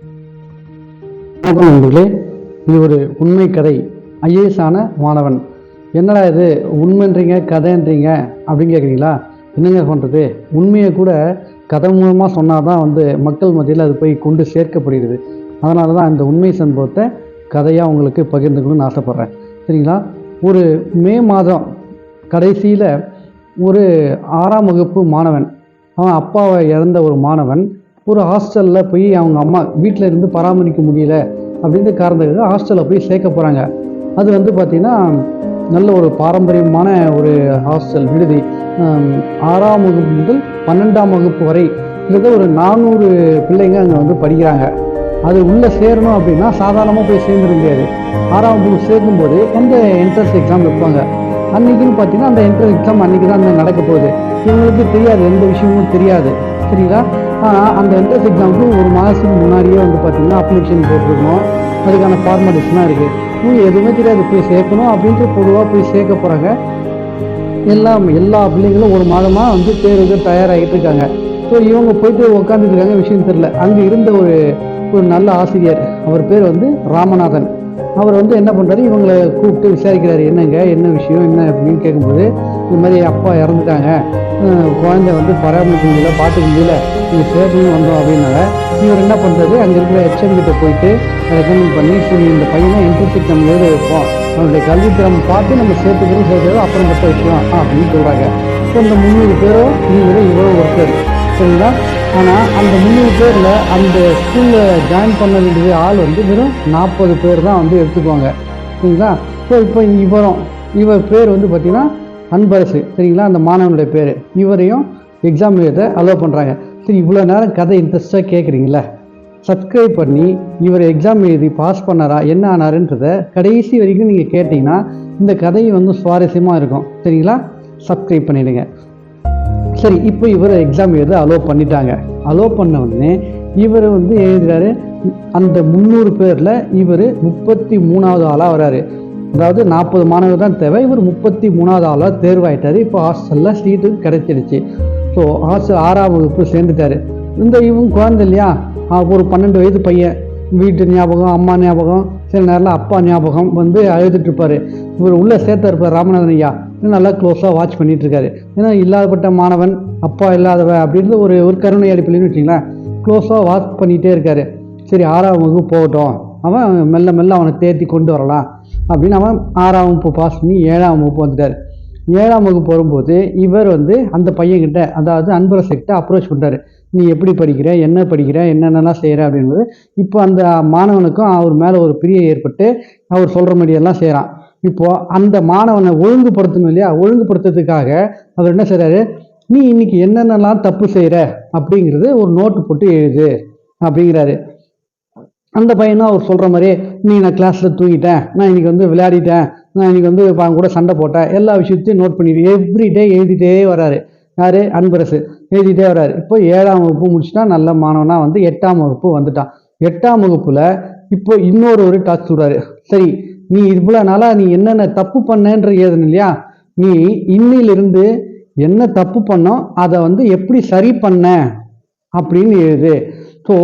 வணக்கம் நண்பர்களே. இது ஒரு உண்மை கதை. ஐஏஎஸ் ஆன மாணவன். என்னடா இது? உண்மைன்றீங்க கதைன்றீங்க அப்படின்னு கேட்குறீங்களா என்னங்க பண்ணுறது உண்மையை கூட கதை மூலமாக சொன்னால் தான் வந்து மக்கள் மத்தியில் அது போய் கொண்டு சேர்க்கப்படுகிறது. அதனால தான் இந்த உண்மை சம்பவத்தை கதையாக உங்களுக்கு பகிர்ந்துக்கணும்னு ஆசைப்பட்றேன். சரிங்களா? ஒரு மே மாதம் கடைசியில் ஒரு ஆறாம் வகுப்பு மாணவன் அவன் அப்பாவை இறந்த ஒரு மாணவன் ஒரு ஹாஸ்டலில் போய் அவங்க அம்மா வீட்டில் இருந்து பராமரிக்க முடியல அப்படின்ற காரணத்துக்காக ஹாஸ்டலில் போய் சேர்க்க போகிறாங்க அது வந்து பார்த்திங்கன்னா நல்ல ஒரு பாரம்பரியமான ஒரு ஹாஸ்டல் விடுதி. ஆறாம் வகுப்பு முதல் பன்னெண்டாம் வகுப்பு வரை கிட்டத்தட்ட ஒரு நானூறு பிள்ளைங்க அங்கே வந்து படிக்கிறாங்க. அது உள்ளே சேரணும் அப்படின்னா சாதாரணமாக போய் சேர்ந்துட முடியாது. ஆறாம் வகுப்பு சேர்க்கும்போது எந்த என்ட்ரன்ஸ் எக்ஸாம் வைப்பாங்க? அன்றைக்கின்னு பார்த்தீங்கன்னா அந்த என்ட்ரன்ஸ் எக்ஸாம் அன்றைக்கி தான் அங்கே நடக்க போகுது. இவங்களுக்கு தெரியாது எந்த விஷயமும் தெரியாது. சரிங்களா? ஆனால் அந்த என்ட்ரன்ஸ் எக்ஸாமுக்கு ஒரு மாதத்துக்கு முன்னாடியே வந்து பார்த்தீங்கன்னா அப்ளிகேஷன் போட்டிருக்கணும் அதுக்கான ஃபார்மாலிட்டிஸ்லாம் இருக்குது இவங்க எதுவுமே தெரியாது போய் சேர்க்கணும் அப்படின்ட்டு பொதுவாக போய் சேர்க்க போகிறாங்க எல்லாம் எல்லா பிள்ளைங்களும் ஒரு மாதமாக வந்து தேர்வுக்கு தயாராகிட்டு இருக்காங்க. ஸோ இவங்க போயிட்டு உட்காந்துட்டு இருக்காங்க விஷயம் தெரில அங்கே இருந்த ஒரு ஒரு நல்ல ஆசிரியர் அவர் பேர் வந்து ராமநாதன். அவர் வந்து என்ன பண்ணுறாரு இவங்களை கூப்பிட்டு விசாரிக்கிறாரு. என்னங்க என்ன விஷயம் என்ன அப்படின்னு கேட்கும்போது இது மாதிரி அப்பா இறந்துட்டாங்க. குழந்தை வந்து பராமரிக்க முடியல பார்த்துக்க முடியல. நீங்கள் சேர்த்துன்னு வந்தோம் அப்படின்னால இவர் என்ன பண்ணுறது அங்கே இருக்கிற ஹெச்எம் கிட்ட போயிட்டு ரெக்கமெண்ட் பண்ணி சரி இந்த பையனை என்ட்ரன்ஸ் எக்ஸாம் எழுத வைப்போம் அவனுடைய கல்வி பார்த்து நம்ம சேர்த்துக்கிறோம் சேர்த்துக்கிறோம் அப்புறம் மற்ற விஷயம் அப்படின்னு சொல்கிறாங்க ஸோ இந்த முந்நூறு பேரும் நீங்களே இவ்வளோ ஒருத்தர். சரிங்களா? ஆனால் அந்த முந்நூறு பேரில் அந்த ஸ்கூலில் ஜாயின் பண்ண வேண்டிய ஆள் வந்து வெறும் நாற்பது பேர் தான் வந்து எடுத்துக்குவாங்க. சரிங்களா? ஸோ இப்போ இவரும் இவர் பேர் வந்து பார்த்திங்கன்னா அன்பரசு. சரிங்களா? அந்த மாணவனுடைய பேர். இவரையும் எக்ஸாம் எழுத அலோவ் பண்ணுறாங்க சரி இவ்வளோ நேரம் கதை இன்ட்ரெஸ்ட்டாக கேட்குறீங்களா சப்ஸ்கிரைப் பண்ணி இவர் எக்ஸாம் எழுதி பாஸ் பண்ணாரா என்ன ஆனாருன்றத கடைசி வரைக்கும் நீங்கள் கேட்டிங்கன்னா இந்த கதை வந்து சுவாரஸ்யமாக இருக்கும். சரிங்களா? சப்ஸ்கிரைப் பண்ணிவிடுங்க சரி இப்போ இவர் எக்ஸாம் எழுத அலோவ் பண்ணிட்டாங்க. அலோவ் பண்ண உடனே இவர் வந்து எழுதுகிறாரு அந்த முந்நூறு பேரில் இவர் முப்பத்தி மூணாவது ஆளாக வராரு. அதாவது நாற்பது மாணவர் தான் தேவை. இவர் முப்பத்தி மூணாவது ஆளாக தேர்வாயிட்டார். இப்போ ஹாஸ்டலில் சீட்டு கிடைச்சிடுச்சு ஸோ ஹாஸ்டல் ஆறாம் வகுப்பு சேர்ந்துட்டாரு. இந்த இவங்க குழந்தை இல்லையா? ஒரு பன்னெண்டு வயது பையன். வீட்டு ஞாபகம் அம்மா ஞாபகம் சில நேரில் அப்பா ஞாபகம் வந்து அழுதுட்டுருப்பார் இவர் உள்ளே சேர்த்தா இருப்பார் ராமநாதன் ஐயா. இன்னும் நல்லா க்ளோஸாக வாட்ச் பண்ணிகிட்ருக்காரு ஏன்னா இல்லாதப்பட்ட மாணவன் அப்பா இல்லாதவ அப்படின்னு ஒரு ஒரு கருணை அடிப்பில்லைன்னு வச்சிங்களேன் க்ளோஸாக வாட்ச் பண்ணிகிட்டே இருக்காரு. சரி ஆறாம் வகுப்பு போகட்டும். அவன் மெல்ல மெல்ல அவனை தேர்த்தி கொண்டு வரலாம். அப்படின்னு அவன் ஆறாம் வகுப்பு பாஸ் பண்ணி ஏழாம் வகுப்பு வந்துட்டார். ஏழாம் வகுப்பு வரும்போது இவர் வந்து அந்த பையன்கிட்ட அதாவது அன்பரசு அப்ரோச் பண்ணுறாரு நீ எப்படி படிக்கிற என்ன படிக்கிற என்னென்னலாம் செய்கிற அப்படின்றது இப்போ அந்த மாணவனுக்கும் அவர் மேலே ஒரு பிரியை ஏற்பட்டு அவர் சொல்கிற மாதிரியெல்லாம் செய்கிறான் இப்போது அந்த மாணவனை ஒழுங்குபடுத்தணும் இல்லையா? ஒழுங்குபடுத்துறதுக்காக அவர் என்ன செய்கிறாரு நீ இன்னைக்கு என்னென்னலாம் தப்பு செய்கிற அப்படிங்கிறது ஒரு நோட்டு போட்டு எழுது அப்படிங்கிறாரு. அந்த பையனும் அவர் சொல்கிற மாதிரி நீ நான் கிளாஸில் தூங்கிட்டேன். நான் இன்னைக்கு வந்து விளையாடிட்டேன். நான் இன்னைக்கு வந்து அவங்க கூட சண்டை போட்டேன். எல்லா விஷயத்தையும் நோட் பண்ணிட்டு எவ்ரி டே எழுதிட்டே வராரு. யார்? அன்பரசு. எழுதிட்டே வராரு. இப்போ ஏழாம் வகுப்பு முடிச்சுட்டா நல்ல மாணவனாக வந்து எட்டாம் வகுப்பு வந்துட்டான். எட்டாம் வகுப்பில் இப்போ இன்னொரு ஒரு டாக் சொல்கிறாரு சரி நீ இவ்வளோ நாளாக நீ என்னென்ன தப்பு பண்ணன்ற ஏதுன்னு இல்லையா? நீ இன்னிலிருந்து என்ன தப்பு பண்ணோம் அதை வந்து எப்படி சரி பண்ண? அப்படின்னு எழுது. ஸோ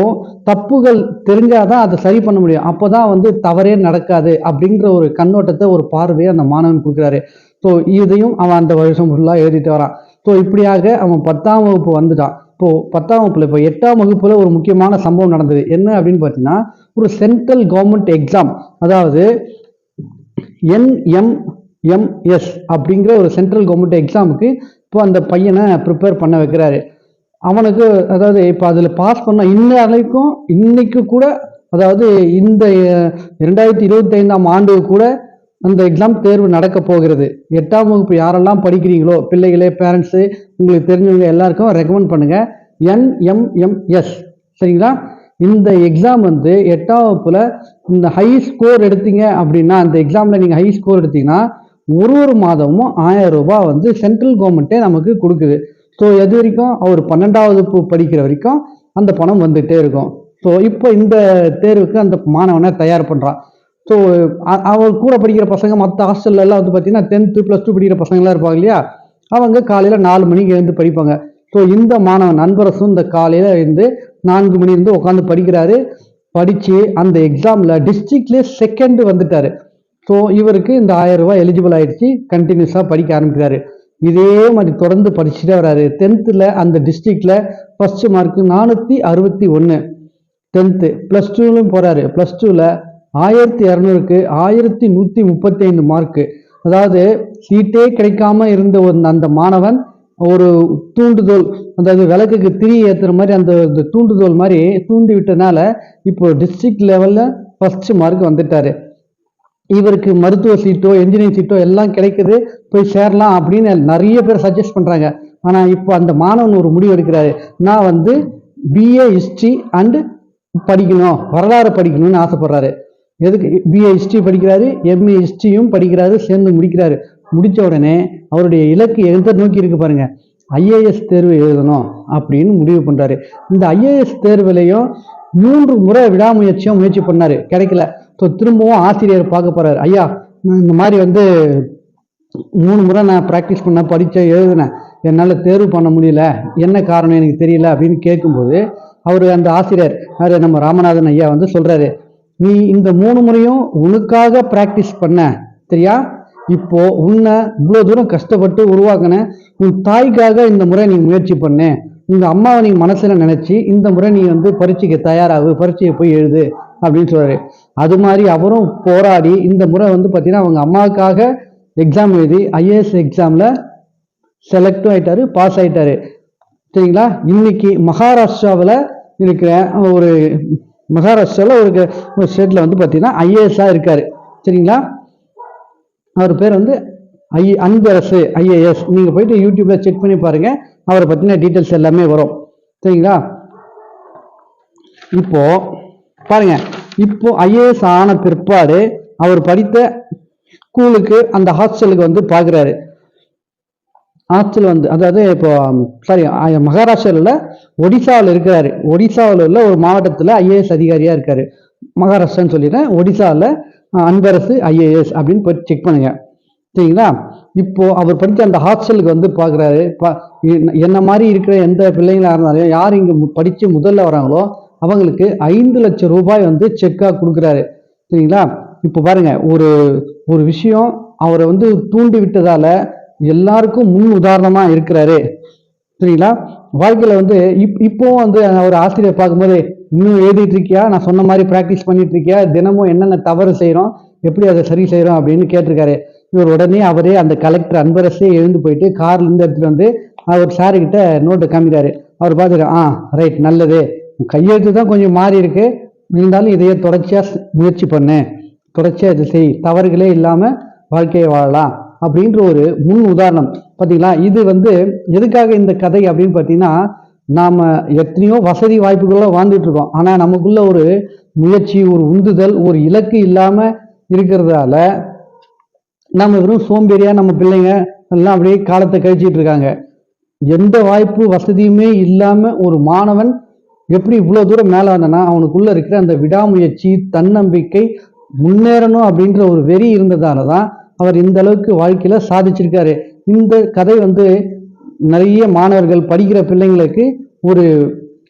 தப்புகள் தெரிஞ்சாதான் அதை சரி பண்ண முடியும். அப்போ தான் வந்து தவறே நடக்காது அப்படிங்கிற ஒரு கண்ணோட்டத்தை ஒரு பார்வையை அந்த மாணவன் கொடுக்குறாரு. ஸோ இதையும் அவன் அந்த வருஷம் ஃபுல்லாக எழுதிட்டு வரான். ஸோ இப்படியாக அவன் பத்தாம் வகுப்பு வந்துட்டான். இப்போது பத்தாம் வகுப்பில் இப்போ எட்டாம் வகுப்பில் ஒரு முக்கியமான சம்பவம் நடந்தது. என்ன அப்படின்னு பார்த்தீங்கன்னா ஒரு சென்ட்ரல் கவர்மெண்ட் எக்ஸாம் அதாவது என்எம்எம்எஸ் அப்படிங்கிற ஒரு சென்ட்ரல் கவர்மெண்ட் எக்ஸாமுக்கு இப்போ அந்த பையனை ப்ரிப்பேர் பண்ண வைக்கிறாரு. அவனுக்கு அதாவது இப்போ அதில் பாஸ் பண்ண இன்ன வரைக்கும் இன்னைக்கு கூட அதாவது இந்த ரெண்டாயிரத்தி இரண்டாயிரத்தி இருபத்தி ஐந்தாம் ஆண்டு கூட அந்த எக்ஸாம் தேர்வு நடக்க போகிறது. எட்டாம் வகுப்பு யாரெல்லாம் படிக்கிறீங்களோ பிள்ளைகளே பேரண்ட்ஸு உங்களுக்கு தெரிஞ்சவங்க எல்லாருக்கும் ரெக்கமெண்ட் பண்ணுங்கள் என்எம்எம்எஸ் சரிங்களா? இந்த எக்ஸாம் வந்து எட்டாம் வகுப்பில் இந்த ஹை ஸ்கோர் எடுத்தீங்க அப்படின்னா அந்த எக்ஸாமில் நீங்கள் ஹை ஸ்கோர் எடுத்தீங்கன்னா ஒரு ஒரு மாதமும் ஆயிரம் ரூபாய் வந்து சென்ட்ரல் கவர்மெண்ட்டே நமக்கு கொடுக்குது. ஸோ எது வரைக்கும்? அவர் பன்னெண்டாவது படிக்கிற வரைக்கும் அந்த பணம் வந்துகிட்டே இருக்கும். ஸோ இப்போ இந்த தேர்வுக்கு அந்த மாணவனை தயார் பண்ணுறான் ஸோ அவர் கூட படிக்கிற பசங்க மற்ற ஹாஸ்டல்லலாம் வந்து பார்த்தீங்கன்னா டென்த்து ப்ளஸ் டூ படிக்கிற பசங்களாம் இருப்பாங்க இல்லையா? அவங்க காலையில் நாலு மணிக்கு எழுந்து படிப்பாங்க. ஸோ இந்த மாணவன் நண்பரசும் இந்த காலையில் இருந்து நான்கு மணி இருந்து உட்காந்து படிக்கிறாரு. படித்து அந்த எக்ஸாமில் டிஸ்ட்ரிக்ட்லேயே செகண்டு வந்துட்டார். ஸோ இவருக்கு இந்த ஆயிரம் ரூபாய் எலிஜிபிள் ஆயிடுச்சு. கண்டினியூஸாக படிக்க ஆரம்பிக்கிறாரு. இதே மாதிரி தொடர்ந்து படிச்சுட்டே வராரு. டென்த்தில் அந்த டிஸ்ட்ரிக்டில் ஃபஸ்ட்டு மார்க்கு நானூற்றி அறுபத்தி ஒன்று டென்த்து ப்ளஸ் டூலையும் போகிறாரு ப்ளஸ் டூவில் ஆயிரத்தி இரநூறுக்கு ஆயிரத்தி நூற்றி முப்பத்தைந்து மார்க்கு அதாவது சீட்டே கிடைக்காம இருந்த ஒரு அந்த மாணவன் ஒரு தூண்டுதோல் அதாவது விளக்குக்கு திரி ஏற்றுற மாதிரி அந்த தூண்டுதோல் மாதிரி தூண்டி விட்டனால இப்போ டிஸ்ட்ரிக்ட் லெவலில் ஃபஸ்ட்டு மார்க் வந்துட்டாரு. இவருக்கு மருத்துவ சீட்டோ இன்ஜினியரிங் சீட்டோ எல்லாம் கிடைக்குது. போய் சேரலாம் அப்படின்னு நிறைய பேர் சஜஸ்ட் பண்ணுறாங்க ஆனால் இப்போ அந்த மாணவன் ஒரு முடிவு எடுக்கிறாரு. நான் வந்து பிஏ ஹிஸ்ட்ரி அண்டு படிக்கணும் வரலாறு படிக்கணும்னு ஆசைப்படுறாரு. எதுக்கு? பிஏ ஹிஸ்ட்ரி படிக்கிறாரு எம்ஏ ஹிஸ்ட்ரியும் படிக்கிறாரு சேர்ந்து முடிக்கிறாரு. முடித்த உடனே அவருடைய இலக்கு எந்த நோக்கி இருக்கு பாருங்க. ஐஏஎஸ் தேர்வு எழுதணும் அப்படின்னு முடிவு பண்ணுறாரு இந்த ஐஏஎஸ் தேர்வுலையும் மூன்று முறை விடாமுயற்சியும் முயற்சி பண்ணாரு. கிடைக்கல. ஸோ திரும்பவும் ஆசிரியர் பார்க்க போகிறார் ஐயா இந்த மாதிரி வந்து மூணு முறை நான் ப்ராக்டிஸ் பண்ண படித்தேன் எழுதினேன். என்னால் தேர்வு பண்ண முடியல. என்ன காரணம் எனக்கு தெரியல அப்படின்னு கேட்கும்போது அவர் அந்த ஆசிரியர் அவர் நம்ம ராமநாதன் ஐயா வந்து சொல்கிறாரு நீ இந்த மூணு முறையும் உனக்காக ப்ராக்டிஸ் பண்ண. சரியா? இப்போ உன்னை இவ்வளோ தூரம் கஷ்டப்பட்டு உருவாக்கின உன் தாய்க்காக இந்த முறை நீ முயற்சி பண்ணு. உங்கள் அம்மாவை நீ மனசில் நினச்சி இந்த முறை நீ வந்து பரீட்சைக்கு தயாராகு பரீட்சையை போய் எழுது. அப்படின்னு சொல்கிறாரு அது மாதிரி அவரும் போராடி இந்த முறை வந்து பார்த்தீங்கன்னா அவங்க அம்மாவுக்காக எக்ஸாம் எழுதி ஐஏஎஸ் எக்ஸாமில் செலக்டும் ஆகிட்டாரு பாஸ் ஆகிட்டாரு சரிங்களா? இன்னைக்கு மகாராஷ்டிராவில் இருக்கிற ஒரு மகாராஷ்டிராவில் ஒரு ஒரு ஸ்டேட்டில் வந்து பார்த்தீங்கன்னா ஐஏஎஸ்ஸாக இருக்கார். சரிங்களா? அவர் பேர் வந்து ஐ அன்பரசு ஐஏஎஸ் நீங்கள் போயிட்டு யூடியூப்பில் செக் பண்ணி பாருங்கள் அவரை பற்றின டீட்டெயில்ஸ் எல்லாமே வரும். சரிங்களா? இப்போது பாருங்க. இப்போ ஐஏஎஸ் ஆன பிற்பாடு அவர் படித்த ஸ்கூலுக்கு அந்த ஹாஸ்டலுக்கு வந்து பார்க்குறாரு. ஹாஸ்டல் வந்து அதாவது இப்போ சாரி மகாராஷ்டிராவில் ஒடிசாவில் இருக்கிறாரு. ஒடிசாவில் உள்ள ஒரு மாவட்டத்தில் ஐஏஎஸ் அதிகாரியாக இருக்காரு. மகாராஷ்டிரான்னு சொல்லிடுறேன். ஒடிசாவில் அன்பரசு ஐஏஎஸ் அப்படின்னு போய் செக் பண்ணுங்க. சரிங்களா? இப்போ அவர் படித்த அந்த ஹாஸ்டலுக்கு வந்து பார்க்குறாரு. என்ன மாதிரி இருக்கிற எந்த பிள்ளைங்களாக இருந்தாலும் யார் இங்கே படித்து முதல்ல வராங்களோ அவங்களுக்கு ஐந்து லட்சம் ரூபாய் வந்து செக்காக கொடுக்குறாரு. சரிங்களா? இப்போ பாருங்க ஒரு ஒரு விஷயம் அவரை வந்து தூண்டி விட்டதால எல்லாருக்கும் முன் உதாரணமாக இருக்கிறாரு. சரிங்களா? வாழ்க்கையில் வந்து இப் இப்போவும் வந்து ஒரு ஆசிரியர் பார்க்கும்போது இன்னும் எழுதிட்டு இருக்கியா? நான் சொன்ன மாதிரி ப்ராக்டிஸ் பண்ணிட்டு இருக்கியா? தினமும் என்னென்ன தவறு செய்கிறோம் எப்படி அதை சரி செய்கிறோம் அப்படின்னு கேட்டிருக்காரு. இவர் உடனே அவரே அந்த கலெக்டர் அன்பரசே எழுந்து போயிட்டு கார்லேருந்து எடுத்துகிட்டு வந்து அவர் சாருக்கிட்ட நோட்டை காமிக்கிறாரு. அவர் பார்த்துட்டு ஆ ரைட் நல்லது. கையெழுத்து தான் கொஞ்சம் மாறி இருக்கு. இருந்தாலும் இதையே தொடர்ச்சியா முயற்சி பண்ணு. தொடர்ச்சியா இது செய். தவறுகளே இல்லாம வாழ்க்கையை வாழலாம். அப்படின்ற ஒரு முன் உதாரணம். பார்த்தீங்களா இது வந்து எதுக்காக இந்த கதை அப்படின்னு பார்த்தீங்கன்னா நாம் எத்தனையோ வசதி வாய்ப்புகளோ வாழ்ந்துட்டு இருக்கோம். ஆனால் நமக்குள்ள ஒரு முயற்சி ஒரு உந்துதல் ஒரு இலக்கு இல்லாம இருக்கிறதால நம்ம வெறும் சோம்பேறியா நம்ம பிள்ளைங்க எல்லாம் அப்படியே காலத்தை கழிச்சிட்டு இருக்காங்க. எந்த வாய்ப்பு வசதியுமே இல்லாம ஒரு மாணவன் எப்படி இவ்வளோ தூரம் மேலே வந்தேன்னா அவனுக்குள்ளே இருக்கிற அந்த விடாமுயற்சி தன்னம்பிக்கை முன்னேறணும் அப்படின்ற ஒரு வெறி இருந்ததால தான் அவர் இந்த அளவுக்கு வாழ்க்கையில் சாதிச்சிருக்காரு. இந்த கதை வந்து நிறைய மாணவர்கள் படிக்கிற பிள்ளைங்களுக்கு ஒரு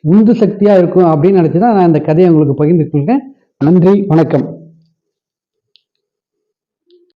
உந்து சக்தியாக இருக்கும் அப்படின்னு நினச்சி தான் நான் இந்த கதையை உங்களுக்கு பகிர்ந்து கொள்கிறேன். நன்றி வணக்கம்.